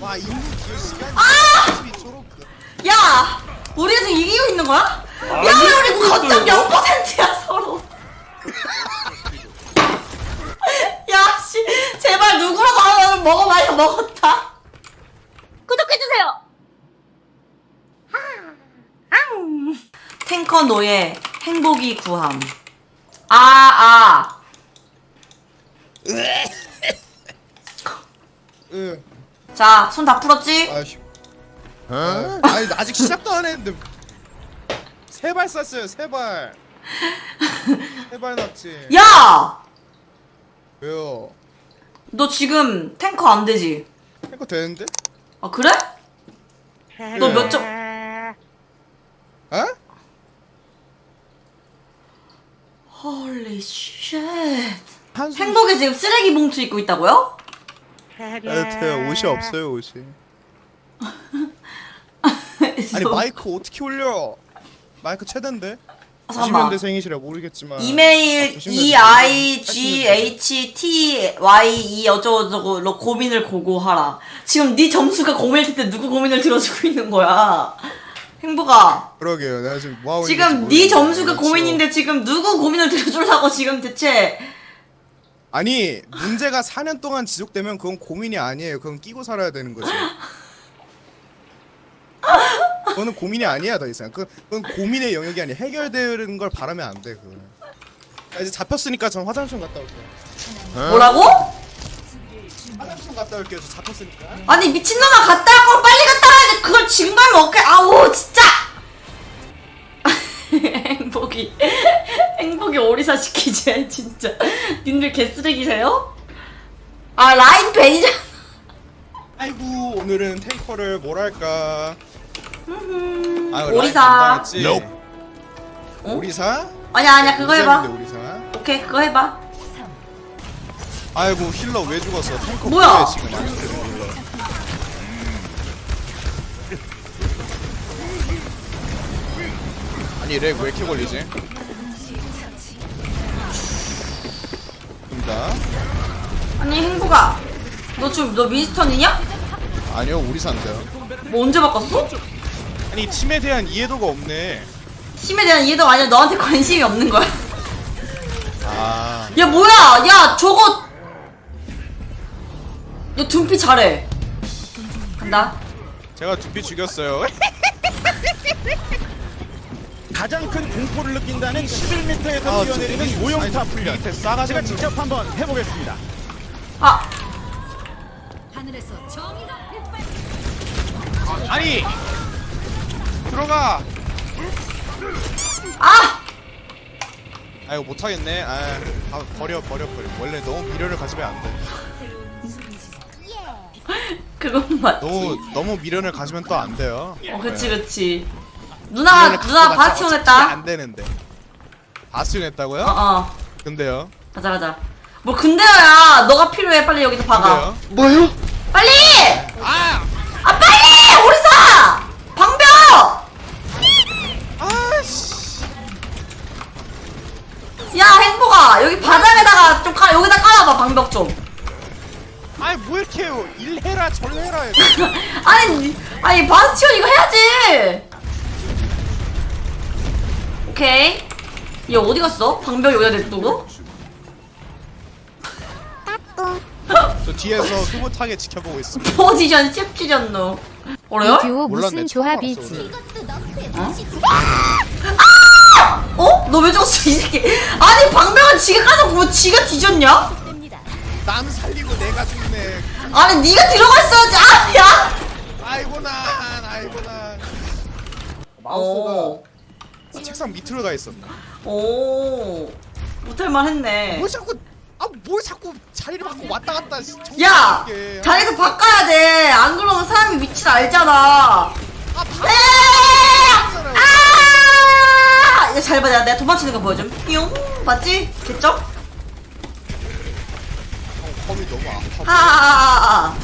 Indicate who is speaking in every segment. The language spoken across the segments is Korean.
Speaker 1: 와 인구 기회 시간
Speaker 2: 아!
Speaker 1: 22초로
Speaker 2: 야! 우리 지금 이기고 있는 거야? 야,
Speaker 3: 아니,
Speaker 2: 우리 거점
Speaker 3: 그래요?
Speaker 2: 0%야, 서로. 야, 씨. 제발 누구라도 하나 먹어봐야 먹었다.
Speaker 4: 구독해주세요.
Speaker 2: 탱커 노예, 행복이 구함. 아, 아.
Speaker 1: 으
Speaker 2: 자, 손 다 풀었지?
Speaker 1: 아휴 어? 아니 아직 시작도 안 했는데 세 발 쐈어요 세 발 세 발 났지
Speaker 2: 야!
Speaker 1: 왜요
Speaker 2: 너 지금 탱커 안 되지?
Speaker 1: 탱커 되는데?
Speaker 2: 아, 그래? 너 몇 점?
Speaker 1: 어?
Speaker 2: 홀리 쉣.
Speaker 1: 한숨
Speaker 2: 행복이 지금 쓰레기 봉투 입고 있다고요?
Speaker 1: 에 옷이 없어요 옷이 아니 마이크 어떻게 올려 마이크 최대인데
Speaker 2: 아, 잠깐만.
Speaker 1: 90년대생이시라 모르겠지만
Speaker 2: 이메일
Speaker 1: 아, 90년대
Speaker 2: E I G H T Y E 어쩌고저쩌고로 고민을 고고하라. 지금 네 점수가 고민일 때 누구 고민을 들어주고 있는 거야? 행복아.
Speaker 1: 그러게요 내가 지금 뭐하고
Speaker 2: 지금 네. 점수가
Speaker 1: 그렇죠.
Speaker 2: 고민인데 지금 누구 고민을 들어주려고 지금 대체
Speaker 1: 아니 문제가 4년 동안 지속되면 그건 고민이 아니에요. 그건 끼고 살아야 되는 거지. 그거는 고민이 아니야 더 이상. 그, 그건 고민의 영역이 아니야. 해결되는 걸 바라면 안 돼 그거는. 아, 이제 잡혔으니까 전 화장실 좀 갔다 올게요.
Speaker 2: 뭐라고?
Speaker 1: 화장실 좀 갔다 올게요. 저 잡혔으니까.
Speaker 2: 아니 미친놈아 갔다 올 걸 빨리 갔다 와야지 그걸 지금 가면 어떡해? 아우 진짜! 행복이 행복이 오리사 시키지 진짜 님들 개쓰레기세요? 아 라인 벤이잖아
Speaker 1: 아이고 오늘은 탱커를 뭐랄까
Speaker 2: 음,
Speaker 1: 아,
Speaker 2: 오리사? 어?
Speaker 1: 오리사?
Speaker 2: 아니야 아니야 그거 해봐
Speaker 1: 오리사
Speaker 2: 오케이 그거 해봐
Speaker 1: 아이고 힐러 왜 죽었어 탱커
Speaker 2: 뭐야?
Speaker 1: 뭐해, 지금 안 죽는 힐러 아니 렉 왜 이렇게 걸리지? 입니다.
Speaker 2: 아니 행복아. 너 지금 너 윈스턴이냐?
Speaker 1: 아니요 오리사인데요.
Speaker 2: 뭐 언제 바꿨어?
Speaker 1: 아니 팀에 대한 이해도가 없네.
Speaker 2: 팀에 대한 이해도가 아니라 너한테 관심이 없는 거야.
Speaker 1: 아.
Speaker 2: 야 뭐야? 야 저거. 야 둠피 잘해. 간다.
Speaker 1: 제가 두피 죽였어요
Speaker 3: 가장 큰 공포를 느낀다는 11m에서
Speaker 1: 아,
Speaker 3: 뛰어내리는
Speaker 1: 저-
Speaker 3: 모형타 훈련.
Speaker 1: 밑에 싸가지
Speaker 3: 제가
Speaker 1: 없는
Speaker 3: 직접 한번 해보겠습니다.
Speaker 2: 아
Speaker 4: 하늘에서 정의가 빛발.
Speaker 1: 아니 들어가
Speaker 2: 아!
Speaker 1: 아 이거 못하겠네 아 다 버려 버려 버려 원래 너무 미련을 가지면 안돼
Speaker 2: 그건 맞지
Speaker 1: 너무 너무 미련을 가지면 또 안 돼요
Speaker 2: 어 그치 그치 누나 누나
Speaker 1: 갖고
Speaker 2: 바스티온
Speaker 1: 진짜
Speaker 2: 했다
Speaker 1: 안 되는데 바스티온 했다고요?
Speaker 2: 어 어
Speaker 1: 근데요
Speaker 2: 가자 가자 뭐 근데야 너가 필요해 빨리 여기서 박아
Speaker 1: 근데요? 뭐요?
Speaker 2: 빨리!
Speaker 1: 아!
Speaker 2: 아 빨리! 오리사! 방벽!
Speaker 1: 아씨
Speaker 2: 야 행복아 여기 바닥에다가 좀 깔, 여기다 깔아봐 방벽 좀
Speaker 1: 아니 뭐 이렇게 일해라 절해라
Speaker 2: 아니 아니 바스티온 이거 해야지 오케이 얘 어디 갔어? 방벽 여기다 냅두고?
Speaker 1: 저 뒤에서 흐뭇하게 지켜보고 있습니다
Speaker 2: 포지션 cep지렸노 어래요?
Speaker 5: 이 듀오
Speaker 1: 몰랐네,
Speaker 5: 무슨
Speaker 1: 처음
Speaker 5: 조합이지?
Speaker 2: 어? 너 왜 죽었어 이 새끼 아니 방벽은 지가 까놓고 뭐 지가 뒤졌냐?
Speaker 1: 남 살리고 내가 죽네
Speaker 2: 아니 네가 들어가 있어야지 아야
Speaker 1: 아이고 난 아이고 난
Speaker 2: 오.
Speaker 1: 마우스가 책상 밑으로 가 있었나
Speaker 2: 오 못할만 했네
Speaker 1: 뭘 자꾸 아뭘 자꾸 자리를 바꿔 왔다 갔다 정신
Speaker 2: 야
Speaker 1: 없게.
Speaker 2: 자리에서 바꿔야 돼안 그러면 사람이 위치를 알잖아
Speaker 1: 아 바...
Speaker 2: 에이! 아! 이거 잘 봐, 내가, 내가 도망치는 거 보여줌. 뿅! 맞지? 됐죠?
Speaker 1: 검이 너무 아파
Speaker 2: 하하하하.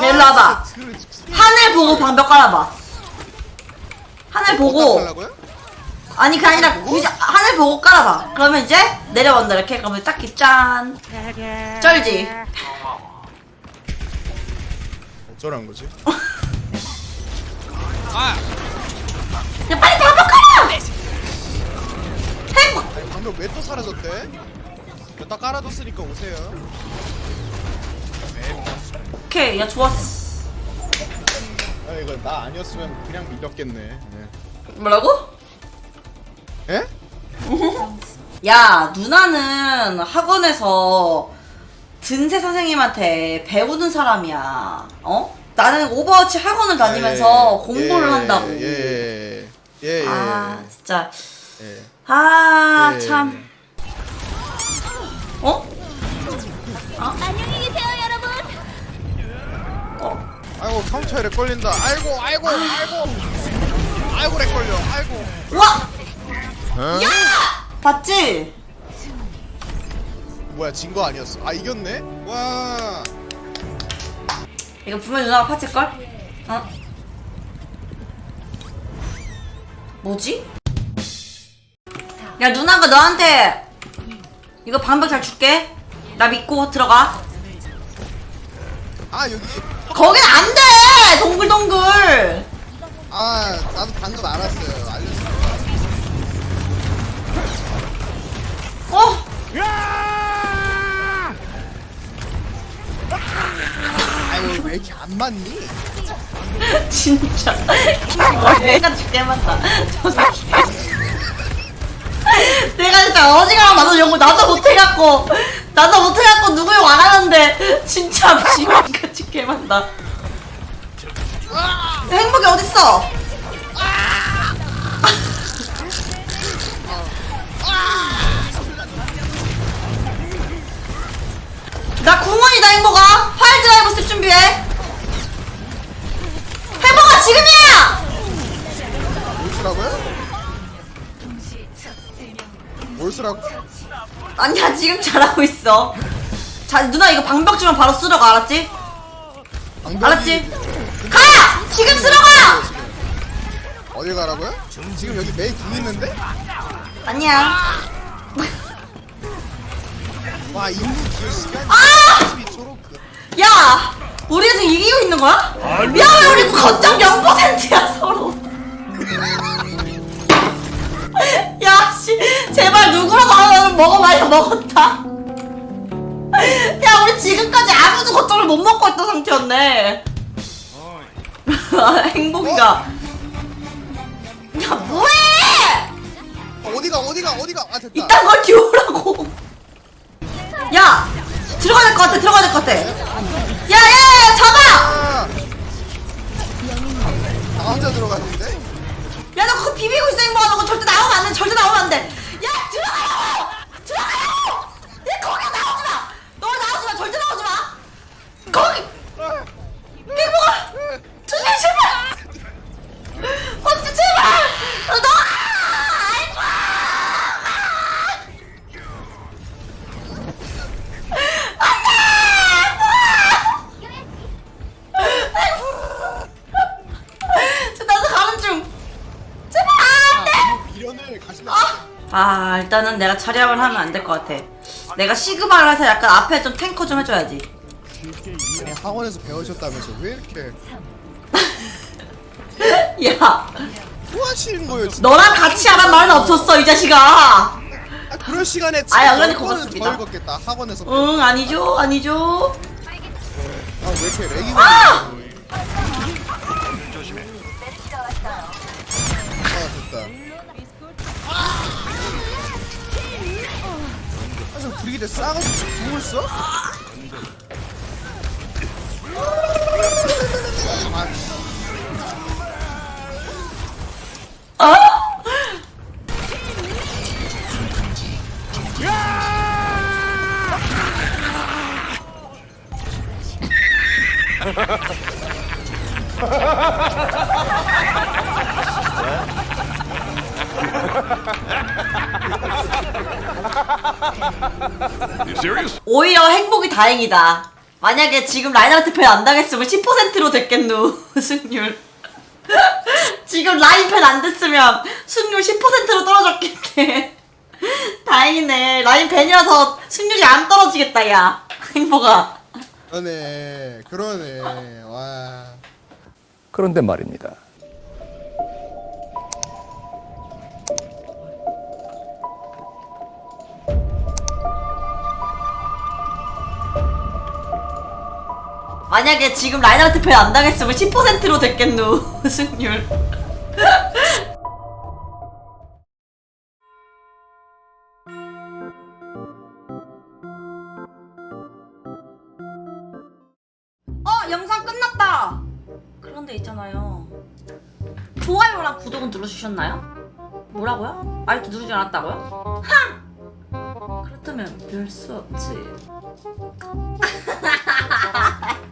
Speaker 2: 네, 일로 와봐.
Speaker 1: 진짜 들- 진짜
Speaker 2: 하늘 보고 방벽 깔아봐. 하늘 보고.
Speaker 1: 어떡하려고요?
Speaker 2: 아니, 그게 아니라, 굳이 하늘 보고 깔아봐. 그러면 이제 내려온다, 이렇게. 그러면 딱히 짠. 쩔지?
Speaker 1: 어쩌라는 거지?
Speaker 2: 야 빨리 방벽 깔아! 행복
Speaker 1: 아니 방금 왜 또 사라졌대? 딱 깔아뒀으니까 오세요.
Speaker 2: 오케이 야 좋았어
Speaker 1: 아 이거 나 아니었으면 그냥 밀렸겠네. 네.
Speaker 2: 뭐라고? 야 누나는 학원에서 든세 선생님한테 배우는 사람이야 어? 나는 오버워치 학원을 다니면서
Speaker 1: 예,
Speaker 2: 공부를
Speaker 1: 예,
Speaker 2: 한다고
Speaker 1: 예, 예, 예, 예.
Speaker 2: 아 진짜
Speaker 1: 예.
Speaker 2: 아
Speaker 1: 예.
Speaker 2: 참 어?
Speaker 4: 안녕히 계세요, 여러분.
Speaker 2: 어?
Speaker 1: 아이고 렉 걸린다. 아이고 아이고 아이고 아이고 렉 걸려. 아이고.
Speaker 2: 와!
Speaker 1: 어?
Speaker 2: 야! 봤지?
Speaker 1: 뭐야 진 거 아니었어? 아 이겼네? 와.
Speaker 2: 이거 분명 누나가 파칠걸? 어? 뭐지? 야 누나가 너한테 이거 방법 잘 줄게 나 믿고 들어가
Speaker 1: 아 여기.
Speaker 2: 거긴 안돼 동글동글
Speaker 1: 아 나도 방금 알았어요. 알렸어.
Speaker 2: 어?
Speaker 1: 아이고 왜 이렇게 안 맞니?
Speaker 2: 진짜. 내가 죽게 맞다. 저 새끼. 내가 진짜 어지간한 나도 연구 나도 못해갖고 나도 못해갖고 누구 욕 안 하는데 진짜 지금까 죽게 맞다. 행복이 어딨어 나 궁원이다 행복아 파일 드라이브 쓸 준비해 행복아 지금이야
Speaker 1: 뭘 쓰라고요? 뭘 쓰라고?
Speaker 2: 아니야 지금 잘하고 있어 자 누나 이거 방벽 주면 바로 쓰러 가 알았지?
Speaker 1: 방벽이-
Speaker 2: 알았지? 가! 지금 쓰러 가!
Speaker 1: 어디 가라고요? 지금 여기 메이 궁 있는데?
Speaker 2: 아니야
Speaker 1: 와 인구 기여 시간
Speaker 2: 아!
Speaker 1: 22초로 그
Speaker 2: 야! 우리 지금 이기고 있는 거야? 야 왜 우리 거점 0%야. 서로. 야 씨 제발 누구라도 하나 먹어봐야 먹었다. 야 우리 지금까지 아무도 거점을 못 먹고 있던 상태였네. 행복이가. 야 뭐해!
Speaker 1: 어디가 어디가 어디가? 아 됐다.
Speaker 2: 이딴 걸 뒤오라고 야 들어가야 될 것 같아 들어가야 될 것 같아 야 야 야 잡아
Speaker 1: 아! 나 혼자 들어갔는데?
Speaker 2: 야 너 그거 비비고 있어 행복아 너 그거 절대 나오면 안 돼 절대 나오면 안 돼 아 일단은 내가 처리함을 하면 안 될 것 같아. 내가 시그마를 해서 약간 앞에 좀 탱커 좀 해줘야지.
Speaker 1: 아니, 학원에서 배우셨다면서 왜 이렇게
Speaker 2: 야.
Speaker 1: 뭐 하시는 거예요 진짜?
Speaker 2: 너랑 같이 하란 말은 없었어 이 자식아.
Speaker 1: 아, 그럴 시간에
Speaker 2: 아,
Speaker 1: 번은
Speaker 2: 고맙습니다.
Speaker 1: 더 읽었겠다 학원에서.
Speaker 2: 응 아니죠 아니죠.
Speaker 1: 아, 왜 이렇게 렉이
Speaker 2: 아!
Speaker 1: 걸리는 아 브리기드 싸가지고 궁을 써?
Speaker 2: 오히려 행복이 다행이다. 만약에 지금 라인하트 팬안 당했으면 10%로 됐겠누 승률. 지금 라인 팬안 됐으면 승률 10%로 떨어졌겠네. 다행이네. 라인 팬이라서 승률이 안 떨어지겠다, 야. 행복아.
Speaker 1: 그러네 그러네 와
Speaker 5: 그런데 말입니다.
Speaker 2: 만약에 지금 라인아웃 패안 당했으면 10%로 됐겠누 승률 어 영상 끝났다 그런데 있잖아요 좋아요랑 구독은 눌러주셨나요? 뭐라고요? 아직도 누르지 않았다고요? 하! 그렇다면 별 수 없지